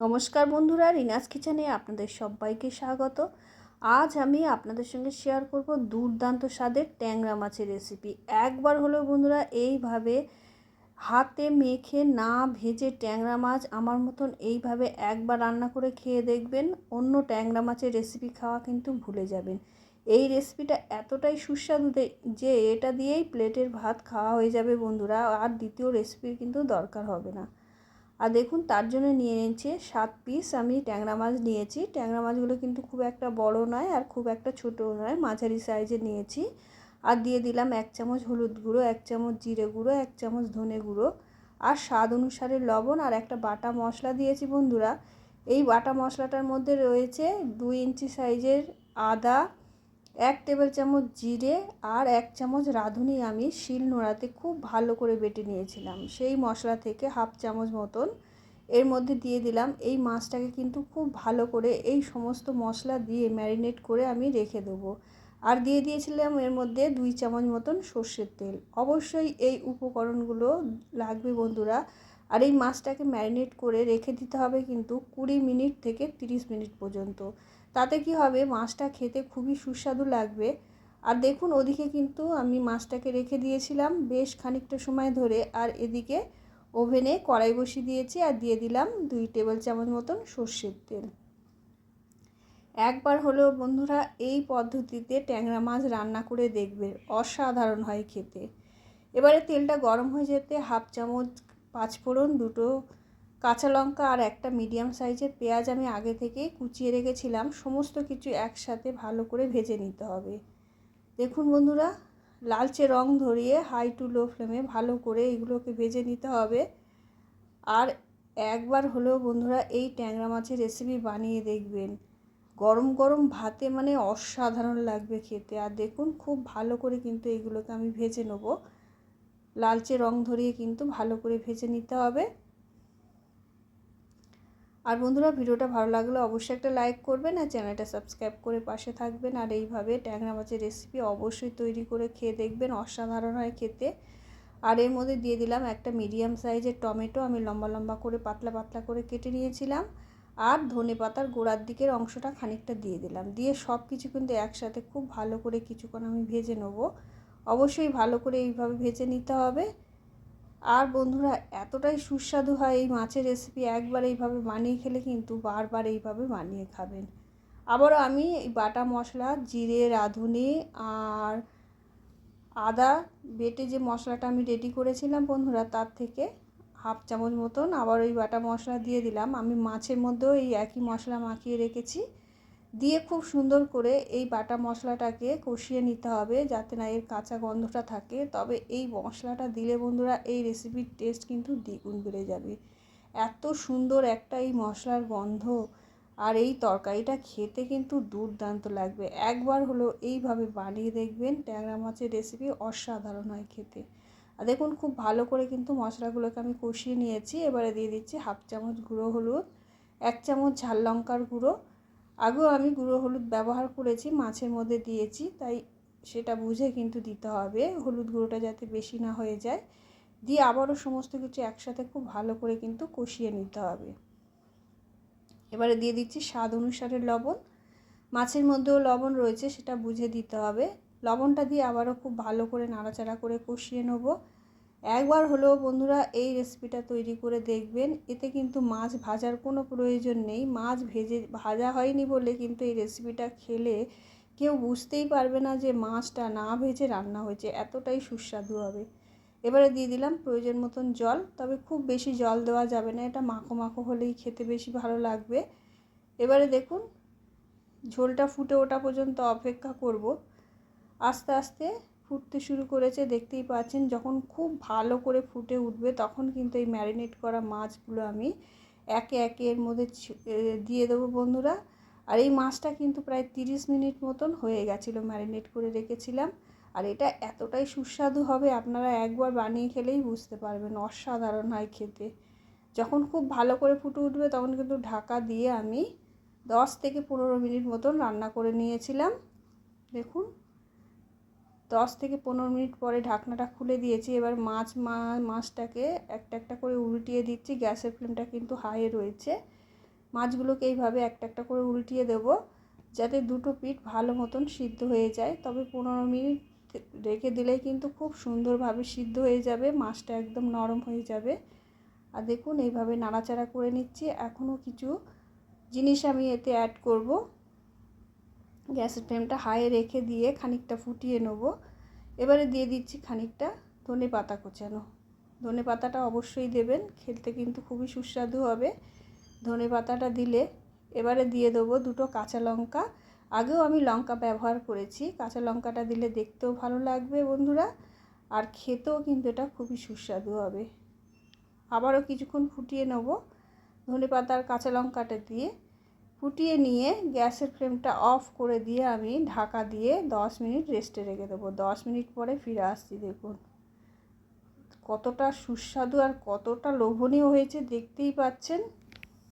নমস্কার বন্ধুরা, রিনাস কিচেনে আপনাদের সবাইকে স্বাগত। আজ আমি আপনাদের সঙ্গে শেয়ার করব দুর্দান্ত স্বাদের ট্যাংরা মাছের রেসিপি একবার হলেও বন্ধুরা, এইভাবে হাতে মেখে না ভেজে ট্যাংরা মাছ আমার মতন এইভাবে একবার রান্না করে খেয়ে দেখবেন, অন্য ট্যাংরা মাছের রেসিপি খাওয়া কিন্তু ভুলে যাবেন। এই রেসিপিটা এতটাই সুস্বাদু যে এটা দিয়েই প্লেটের ভাত খাওয়া হয়ে যাবে বন্ধুরা, আর দ্বিতীয় রেসিপির কিন্তু দরকার হবে না। আর দেখুন, তার জন্য নিয়ে নিচ্ছে সাত পিস আমি ট্যাংরা মাছ নিয়েছি। ট্যাংরা মাছগুলো কিন্তু খুব একটা বড় নয় আর খুব একটা ছোটও নয়, মাঝারি সাইজে নিয়েছি। আর দিয়ে দিলাম এক চামচ হলুদ গুঁড়ো, এক চামচ জিরে গুঁড়ো, এক চামচ ধনে গুঁড়ো। আর স্বাদ অনুসারে লবণ আর একটা বাটা মশলা দিয়েছি বন্ধুরা। এই বাটা মশলাটার মধ্যে রয়েছে দুই ইঞ্চি সাইজের আদা এক টেবিল চামচ জিরে আর এক চামচ রাঁধুনি আমি শিল নোড়াতে খুব ভালো করে বেটে নিয়েছিলাম। সেই মশলা থেকে হাফ চামচ মতন এর মধ্যে দিয়ে দিলাম। এই মাছটাকে কিন্তু খুব ভালো করে এই সমস্ত মশলা দিয়ে ম্যারিনেট করে আমি রেখে দেবো। আর দিয়ে দিয়েছিলাম এর মধ্যে দুই চামচ মতন সর্ষের তেল। অবশ্যই এই উপকরণগুলো লাগবে বন্ধুরা। আর এই মাছটাকে ম্যারিনেট করে রেখে দিতে হবে কিন্তু কুড়ি মিনিট থেকে তিরিশ মিনিট পর্যন্ত। তাতে কি হবে? মাছটা খেতে খুবই সুস্বাদু লাগবে। আর দেখুন, ওদিকে কিন্তু আমি মাছটাকে রেখে দিয়েছিলাম বেশ খানিকটা সময় ধরে। আর এদিকে ওভেনে কড়াই বসিয়ে দিয়েছি আর দিয়ে দিলাম দুই টেবিল চামচ মতন সর্ষের তেল। একবার হলেও বন্ধুরা, এই পদ্ধতিতে ট্যাংরা মাছ রান্না করে দেখবে, অসাধারণ হয় খেতে। এবারে তেলটা গরম হয়ে যেতে হাফ চামচ পাঁচফোড়ন, দুটো কাঁচা লঙ্কা আর একটা মিডিয়াম সাইজের পেঁয়াজ আমি আগে থেকে কুচিয়ে রেখেছিলাম। সমস্ত কিছু একসাথে ভালো করে ভেজে নিতে হবে। দেখুন বন্ধুরা, লালচে রং ধরিয়ে হাই টু লো ফ্লেমে ভালো করে এগুলোকে ভেজে নিতে হবে। আর একবার হলেও বন্ধুরা, এই ট্যাংরা মাছের রেসিপি বানিয়ে দেখবেন। গরম গরম ভাতে মানে অসাধারণ লাগবে খেতে। আর দেখুন, খুব ভালো করে কিন্তু এগুলোকে আমি ভেজে নেব। লালচে রং ধরিয়ে কিন্তু ভালো করে ভেজে নিতে হবে। আর বন্ধুরা, ভিডিওটা ভালো লাগলে অবশ্যই একটা লাইক করবেন আর চ্যানেলটা সাবস্ক্রাইব করে পাশে থাকবেন। আর এইভাবে ট্যাংরা মাছের রেসিপি অবশ্যই তৈরি করে খেয়ে দেখবেন, অসাধারণ হয় খেতে। আর এর মধ্যে দিয়ে দিলাম একটা মিডিয়াম সাইজের টমেটো। আমি লম্বা লম্বা করে পাতলা পাতলা করে কেটে নিয়েছিলাম। আর ধনে পাতার গোড়ার দিকের অংশটা খানিকটা দিয়ে দিলাম। দিয়ে সব কিছু কিন্তু একসাথে খুব ভালো করে কিছুক্ষণ আমি ভেজে নেব। অবশ্যই ভালো করে এইভাবে ভেজে নিতে হবে। আর বন্ধুরা, এতটাই সুস্বাদু হয় এই মাছের রেসিপি একবার এইভাবে বানিয়ে খেলে কিন্তু বারবার এইভাবে বানিয়ে খাবেন। আবারও আমি এই বাটা মশলা, জিরে, রাঁধুনি আর আদা বেটে যে মশলাটা আমি রেডি করেছিলাম বন্ধুরা, তার থেকে হাফ চামচ মতন আবার ওই বাটা মশলা দিয়ে দিলাম। আমি মাছের মধ্যেও এই একই মশলা মাখিয়ে রেখেছি। দিয়ে খুব সুন্দর করে এই বাটা মশলাটাকে কষিয়ে নিতে হবে যাতে না এর কাঁচা গন্ধটা থাকে। তবে এই মশলাটা দিলে বন্ধুরা এই রেসিপির টেস্ট কিন্তু দ্বিগুণ বেড়ে যাবে। এত সুন্দর একটা এই মশলার গন্ধ আর এই তরকারিটা খেতে কিন্তু দুর্দান্ত লাগবে। একবার হলো এইভাবে বানিয়ে দেখবেন ট্যাংরা মাছের রেসিপি অসাধারণ হয় খেতে। আর দেখুন খুব ভালো করে কিন্তু মশলাগুলোকে আমি কষিয়ে নিয়েছি। এবারে দিয়ে দিচ্ছি হাফ চামচ গুঁড়ো হলুদ, এক চামচ ঝাল লঙ্কার গুঁড়ো আগেও আমি গুঁড়ো হলুদ ব্যবহার করেছি, মাছের মধ্যে দিয়েছি, তাই সেটা বুঝে কিন্তু দিতে হবে। হলুদ গুঁড়োটা যাতে বেশি না হয়ে যায়। দিয়ে আবারও সমস্ত কিছু একসাথে খুব ভালো করে কিন্তু কষিয়ে নিতে হবে। এবারে দিয়ে দিচ্ছি স্বাদ অনুসারে লবণ। মাছের মধ্যেও লবণ রয়েছে, সেটা বুঝে দিতে হবে। লবণটা দিয়ে আবারও খুব ভালো করে নাড়াচাড়া করে কষিয়ে নেব। একবার হলেও বন্ধুরা এই রেসিপিটা তৈরি করে দেখবেন। এতে কিন্তু মাছ ভাজার কোনো প্রয়োজন নেই। মাছ ভেজে ভাজা হয়নি বলে কিন্তু এই রেসিপিটা খেলে কেউ বুঝতেই পারবে না যে মাছটা না ভেজে রান্না হয়েছে। এতটাই সুস্বাদু হবে। এবারে দিয়ে দিলাম প্রয়োজন মতন জল। তবে খুব বেশি জল দেওয়া যাবে না। এটা মাখো মাখো হলেই খেতে বেশি ভালো লাগবে। এবারে দেখুন, ঝোলটা ফুটে ওঠা পর্যন্ত অপেক্ষা করব। আস্তে আস্তে ফুটতে শুরু করেছে, দেখতেই পাচ্ছেন যখন খুব ভালো করে ফুটে উঠবে তখন কিন্তু এই ম্যারিনেট করা মাছগুলো আমি একে একে এর মধ্যে দিয়ে দেবো বন্ধুরা। আর এই মাছটা কিন্তু প্রায় তিরিশ মিনিট মতন হয়ে গেছিল ম্যারিনেট করে রেখেছিলাম। আর এটা এতটাই সুস্বাদু হবে, আপনারা একবার বানিয়ে খেলেই বুঝতে পারবেন, অসাধারণ হয় খেতে। যখন খুব ভালো করে ফুটে উঠবে তখন কিন্তু ঢাকা দিয়ে আমি দশ থেকে পনেরো মিনিট মতন রান্না করে নিয়েছিলাম। দেখুন। দশ থেকে পনেরো মিনিট পরে ঢাকনাটা খুলে দিয়েছি। এবার মাছ মাছটাকে একটা একটা করে উল্টিয়ে দিচ্ছি। গ্যাসের ফ্লেমটা কিন্তু হাইয়ে রয়েছে। মাছগুলোকে এইভাবে একটা একটা করে উল্টিয়ে দেবো যাতে দুটো পিঠ ভালো মতন সিদ্ধ হয়ে যায়। তবে পনেরো মিনিট রেখে দিলেই কিন্তু খুব সুন্দরভাবে সিদ্ধ হয়ে যাবে। মাছটা একদম নরম হয়ে যাবে। আর দেখুন, এইভাবে নাড়াচাড়া করে নিচ্ছি। এখনও কিছু জিনিস আমি এতে অ্যাড করব। গ্যাসের ফ্লেমটা হাইয়ে রেখে দিয়ে খানিকটা ফুটিয়ে নেব। এবারে দিয়ে দিচ্ছি খানিকটা ধনে পাতা কোচানো। ধনে পাতাটা অবশ্যই দেবেন খেলতে কিন্তু খুবই সুস্বাদু হবে। ধনে পাতাটা দিলে এবারে দিয়ে দেবো দুটো কাঁচা লঙ্কা। আগেও আমি লঙ্কা ব্যবহার করেছি, কাঁচা লঙ্কাটা দিলে দেখতেও ভালো লাগবে বন্ধুরা, আর খেতেও কিন্তু এটা খুবই সুস্বাদু হবে। আবারও কিছুক্ষণ ফুটিয়ে নেব ধনে পাতা আর কাঁচা লঙ্কাটা দিয়ে। ফুটিয়ে নিয়ে গ্যাসের ফ্লেমটা অফ করে দিয়ে আমি ঢাকা দিয়ে দশ মিনিট রেস্টে রেখে দেবো। দশ মিনিট পরে ফিরে আসছি, দেখুন। কতটা সুস্বাদু আর কতটা লোভনীয় হয়েছে, দেখতেই পাচ্ছেন।